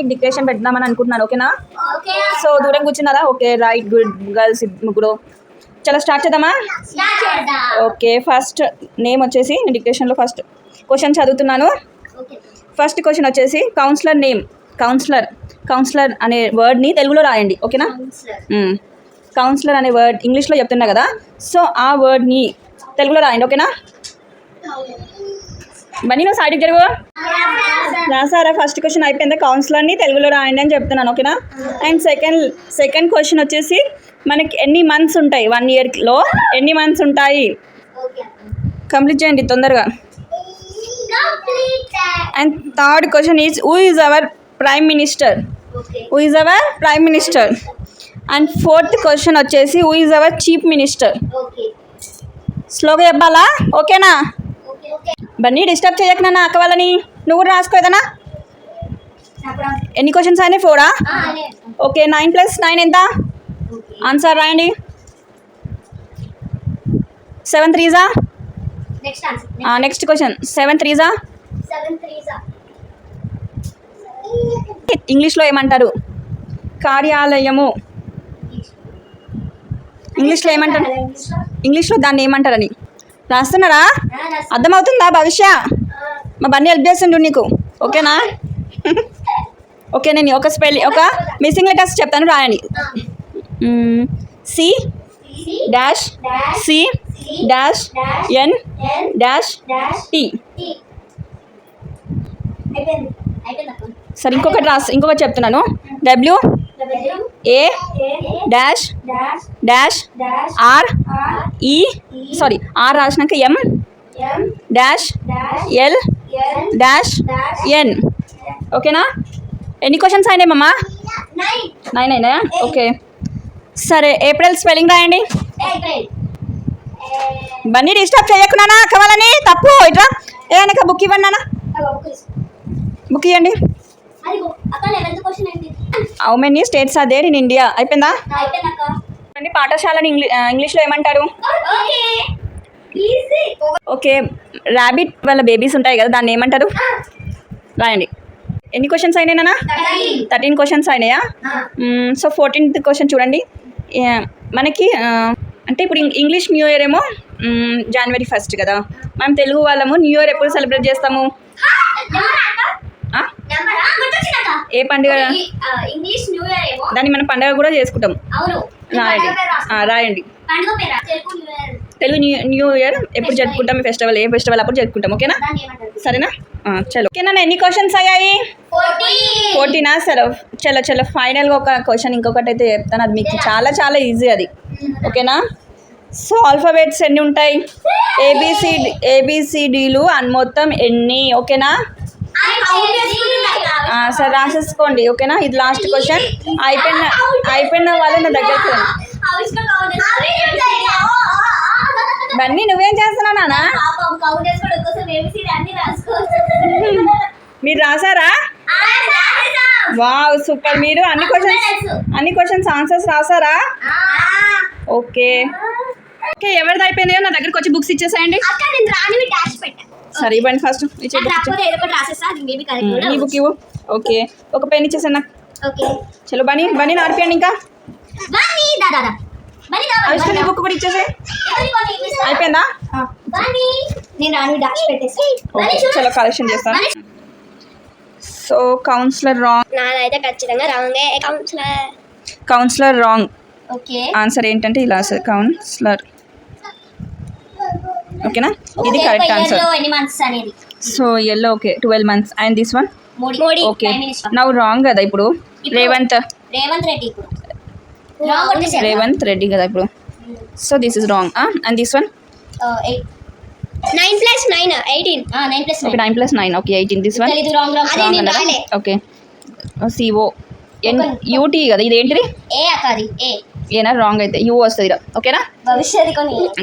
మీకు డిక్టేషన్ పెడదామని అనుకుంటున్నాను ఓకేనా ఓకే సో దూరం కూర్చున్నారా? ఓకే రైట్ గుడ్ గర్ల్స్ ముగ్గురు. చలో స్టార్ట్ చేద్దామా? ఓకే ఫస్ట్ నేమ్ వచ్చేసి నేను డిక్టేషన్లో ఫస్ట్ క్వశ్చన్ చదువుతున్నాను. ఫస్ట్ క్వశ్చన్ వచ్చేసి కౌన్సిలర్ నేమ్ కౌన్సిలర్ కౌన్సిలర్ అనే వర్డ్ని తెలుగులో రాయండి ఓకేనా కౌన్సిలర్ కౌన్సిలర్ అనే వర్డ్ ఇంగ్లీష్లో చెప్తున్నా కదా. సో ఆ వర్డ్ని తెలుగులో రాయండి ఓకేనా బన్నీ నువ్వు సైడ్కి జరుగు. రాసారా ఫస్ట్ క్వశ్చన్ అయిపోయింది. కౌన్సిలర్ని తెలుగులో రాయండి అని చెప్తున్నాను ఓకేనా? అండ్ సెకండ్ సెకండ్ క్వశ్చన్ వచ్చేసి మనకి ఎన్ని మంత్స్ ఉంటాయి? వన్ ఇయర్లో ఎన్ని మంత్స్ ఉంటాయి? కంప్లీట్ చేయండి తొందరగా. And third question is who is our prime minister who is our prime minister and fourth question వచ్చేసి who is our chief minister స్లోగా చెప్పాలా? ఓకేనా ఓకే ఓకే బన్నీ డిస్టర్బ్ చేయకనా నాన్న అక్క వాళ్ళని. నువ్వు కూడా రాసుకో ఏదన్నా ఎన్ని క్వశ్చన్స్ అయినాయి? ఫోరా ఓకే నైన్ ప్లస్ నైన్ ఎంత? ఆన్సర్ రాయండి. సెవెన్ త్రీజా నెక్స్ట్ క్వశ్చన్ సెవెన్ త్రీజా ఇంగ్లీష్లో ఏమంటారు? కార్యాలయము. ఇంగ్లీష్లో ఏమంటారు? ఇంగ్లీష్లో దాన్ని ఏమంటారని? రాస్తున్నారా అర్థమవుతుందా భవిష్య మా బన్నీ హెల్ప్ చేసిండు నీకు. ఓకేనా? ఓకే నేను ఒక స్పెల్ ఒక మిస్సింగ్ లెటర్స్ చెప్తాను రాయండి C dash C dash N dash T సరే ఇంకొకటి రాస్ ఇంకొకటి చెప్తున్నాను. W A dash dash R E sorry R రాసినాక M? Dash? L? Dash? N. ఓకేనా? ఎన్ని క్వశ్చన్స్ అయినాయి మమ్మా నైన్. అయినా ఓకే. సరే ఏప్రిల్ స్పెల్లింగ్ రాయండి. బన్నీ డిస్టర్బ్ చేయకున్నానా కావాలని? తప్పు. ఇట్రా. ఏ అనక బుక్ ఇవ్వండి బుక్ ఇవ్వండి how many states are there in India అయిపోయిందా? అండి పాఠశాలని ఇంగ్లీ ఇంగ్లీష్లో ఏమంటారు? ఓకే. ర్యాబిట్ వాళ్ళ బేబీస్ ఉంటాయి కదా దాన్ని ఏమంటారు? రాయండి. ఎన్ని క్వశ్చన్స్ అయినాయి నాన్న? థర్టీన్ క్వశ్చన్స్ అయినాయా? సో ఫోర్టీన్త్ క్వశ్చన్ చూడండి. మనకి అంటే ఇప్పుడు ఇంగ్- ఇంగ్లీష్ న్యూ ఇయర్ ఏమో జనవరి ఫస్ట్ కదా. మనం తెలుగు వాళ్ళము న్యూ ఇయర్ ఎప్పుడు సెలబ్రేట్ చేస్తాము? ఏ పండుగ? ఇంగ్లీష్ దాన్ని మనం పండుగ కూడా చేసుకుంటాం. రాయండి. రాయండి. తెలుగు న్యూ న్యూ ఇయర్ ఎప్పుడు జరుపుకుంటాం ఈ ఫెస్టివల్ ఏ ఫెస్టివల్ అప్పుడు జరుపుకుంటాం ఓకేనా? సరేనా? చలో. ఓకేనా ఎన్ని క్వశ్చన్స్ అయ్యాయి? ఫోర్టీనా సరే చలో చలో. ఫైనల్గా ఒక క్వశ్చన్ ఇంకొకటి అయితే చెప్తాను. అది మీకు చాలా చాలా ఈజీ అది. ఓకేనా? సో ఆల్ఫాబెట్స్ ఎన్ని ఉంటాయి? ఏబిసిడి ఏబిసిడీలు అని మొత్తం ఎన్ని? ఓకేనా? సరే రాసేసుకోండి ఓకేనా? ఇది లాస్ట్ క్వశ్చన్ అయిపోయిన అయిపోయిన వాళ్ళు నా దగ్గరికి బన్నీ నువ్వేం చేస్తున్నావు నానా మీరు రాసారా? Wow super. మీరు అన్ని క్వశ్చన్స్ అన్ని క్వశ్చన్స్ ఆన్సర్స్ రాసారా? ఓకే. ఓకే ఎవరిది అయిపోయినాయో నా దగ్గరకు వచ్చి బుక్స్ ఇచ్చేసేయండి. సరే ఇవ్వండి ఫస్ట్ ఈ బుక్ ఇవ్వు. ఓకే. ఒక పెన్ ఇచ్చేసాను నాకు ఓకే. చలో బనీ బనీ నార్పియండి ఇంకా. అవిష్క నీ బుక్ కూడా ఇచ్చేసే. అయిపోయిందా? చలో కలెక్షన్ చేస్తాను సో కౌన్సిలర్ రాంగ్ నాదైతే ఖచ్చితంగా రాంగే counsellor counsellor wrong okay. Answer ఏంటంటే ఇలా కౌన్సిలర్ ఓకేనా? ఇది కరెక్ట్ ఆన్సర్ ఎన్ని మంత్స్ అనేది? So yellow okay twelve months and this one okay నవ్వు రాంగ్ కదా ఇప్పుడు. రేవంత్ రేవంత్ రెడ్డి ఇప్పుడు. రాంగ్ కొట్టేసారు రేవంత్ రెడ్డి కదా ఇప్పుడు. So this is wrong and this one nine plus nine eighteen nine plus okay nine plus nine okay eighteen this one wrong wrong okay C O N U T కదా? ఇది ఏంటిది ఏ అక్క అది. ఏ ఏనా? రాంగ్ అయితే. U వస్తుంది ఓకేనా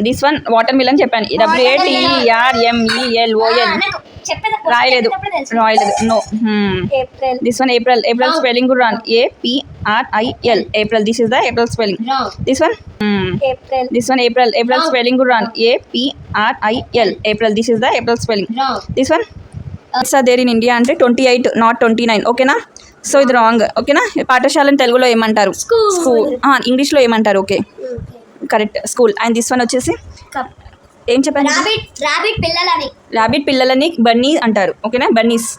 this one watermelon చెప్పాను. W A T R M E L O N నాకు చెప్పేది రాయలేదు. రాయలేదు. No April this one April April. Spelling కూడా రాను. A P R I L April this is the April spelling this one this one April April. Spelling కూడా రాను. A P R I L April this is the April spelling this one it's there in India అంటే twenty eight not twenty nine ఓకేనా so ఇది wrong ఓకేనా? పాఠశాలని తెలుగులో ఏమంటారు. School ఇంగ్లీష్లో ఏమంటారు? Okay. Correct school and this one వచ్చేసి? ఏం చెప్పాను? రాబిట్ పిల్లలని. ర్యాబిట్ పిల్లలని బన్నీ అంటారు ఓకేనా? బన్నీస్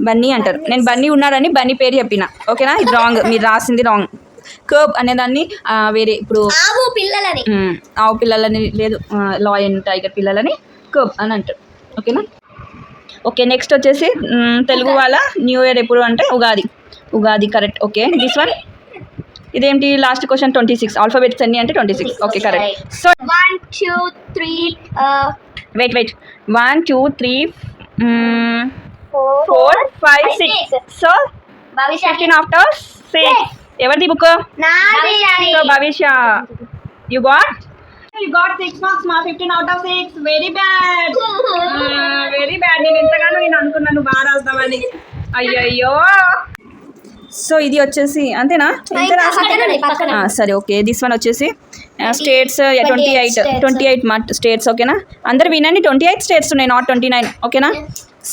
బన్నీ అంటారు. నేను బన్నీ ఉన్నాడని బన్నీ పేరు చెప్పిన ఓకేనా? ఇది రాంగ్ మీరు రాసింది రాంగ్ కర్బ్ అనేదాన్ని వేరే ఇప్పుడు ఆవు పిల్లలని. మ్, ఆవు పిల్లలని లేదు లాయన్ టైగర్ పిల్లలని కర్బ్ అని అంటారు ఓకేనా? ఓకే నెక్స్ట్ వచ్చేసి తెలుగు వాళ్ళ న్యూ ఇయర్ ఎప్పుడు అంటే Ugadi. Ugadi correct okay this one ఇదేంటి? Last question twenty six alphabets అన్ని అంటే twenty six okay correct so one two three wait wait one two three four four five six so fifteen after six ఎవరిది book so Bhavishya you got you got six marks మా fifteen out of six very bad very bad నేను ఎంతగానో నేను అనుకున్నాను బాగా రాస్తామని అయ్యయ్యో. So ఇది వచ్చేసి అంతేనా? ఎంత సరే ఓకే. దిస్ వన్ వచ్చేసి states twenty eight. Twenty eight మా స్టేట్స్ ఓకేనా? అందరు వినండి ట్వంటీ ఎయిట్ స్టేట్స్ ఉన్నాయి నాట్ ట్వంటీ నైన్ ఓకేనా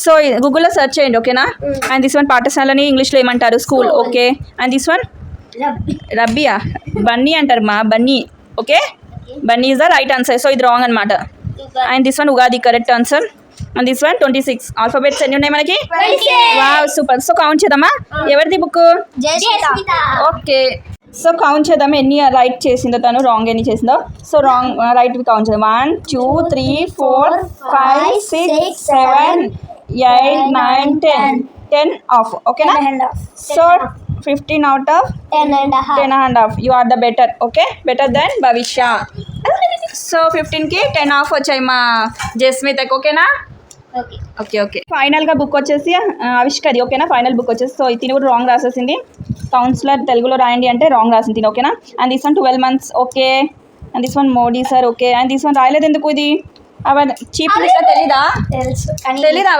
సో గూగుల్లో సెర్చ్ చేయండి ఓకేనా? అండ్ దిస్ వన్ పాఠశాలని ఇంగ్లీష్లో ఏమంటారు? School. Okay. And this one rabbit bunny అంటారు మా bunny okay? Bunny is the right answer so ఇది రాంగ్ అనమాట and this one Ugadi correct answer and this one twenty six alphabets ఎన్ని ఉన్నాయి మనకి? వావ్ సూపర్ సో కౌంట్ చేద్దామా? ఎవరిది book okay so count చేద్దాం ఎన్ని రైట్ చేసిందో తను? రాంగ్ ఎన్ని చేసిందో? సో రాంగ్ రైట్ కౌంట్ చేద్దాం. One two three four five six seven eight nine ten ten of ఓకేనా so fifteen out of ten and ten and half you are the better okay better then Bhavishya so ఫిఫ్టీన్కి ten of వచ్చాయి మా జస్మితకి ఓకేనా okay okay ఫైనల్గా book వచ్చేసి ఆవిష్కరి ఓకేనా final book వచ్చేసి so తిని కూడా రాంగ్ రాసేసింది. కౌన్సిలర్ తెలుగులో రాయండి అంటే రాంగ్ రాసింది తిని ఓకేనా and this one twelve months okay and this one Modi sir okay and this one రాయలేదు ఎందుకు ఇది చీఫ్ మినిస్టర్ తెలీదా? తెలుసు తెలీదా?